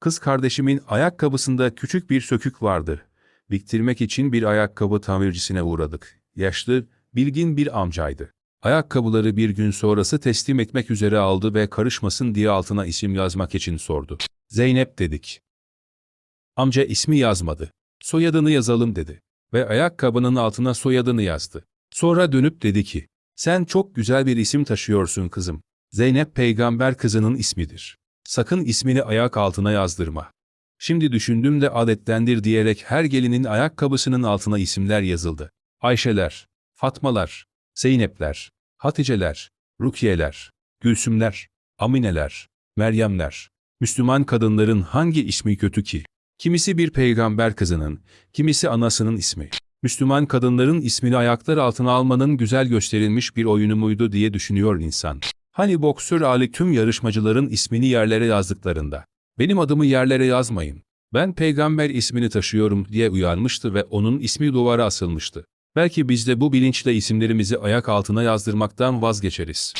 Kız kardeşimin ayakkabısında küçük bir sökük vardı. Diktirmek için bir ayakkabı tamircisine uğradık. Yaşlı, bilgin bir amcaydı. Ayakkabıları bir gün sonrası teslim etmek üzere aldı ve karışmasın diye altına isim yazmak için sordu. Zeynep dedik. Amca ismi yazmadı. Soyadını yazalım dedi. Ve ayakkabının altına soyadını yazdı. Sonra dönüp dedi ki, sen çok güzel bir isim taşıyorsun kızım. Zeynep peygamber kızının ismidir. Sakın ismini ayak altına yazdırma. Şimdi düşündüm de adettendir diyerek her gelinin ayakkabısının altına isimler yazıldı. Ayşeler, Fatmalar, Zeynepler, Haticeler, Rukiyeler, Gülsümler, Amineler, Meryemler. Müslüman kadınların hangi ismi kötü ki? Kimisi bir peygamber kızının, kimisi anasının ismi. Müslüman kadınların ismini ayaklar altına almanın güzel gösterilmiş bir oyunu muydu diye düşünüyor insan. Hani boksör Ali tüm yarışmacıların ismini yerlere yazdıklarında. Benim adımı yerlere yazmayın. Ben peygamber ismini taşıyorum diye uyarmıştı ve onun ismi duvara asılmıştı. Belki biz de bu bilinçle isimlerimizi ayak altına yazdırmaktan vazgeçeriz.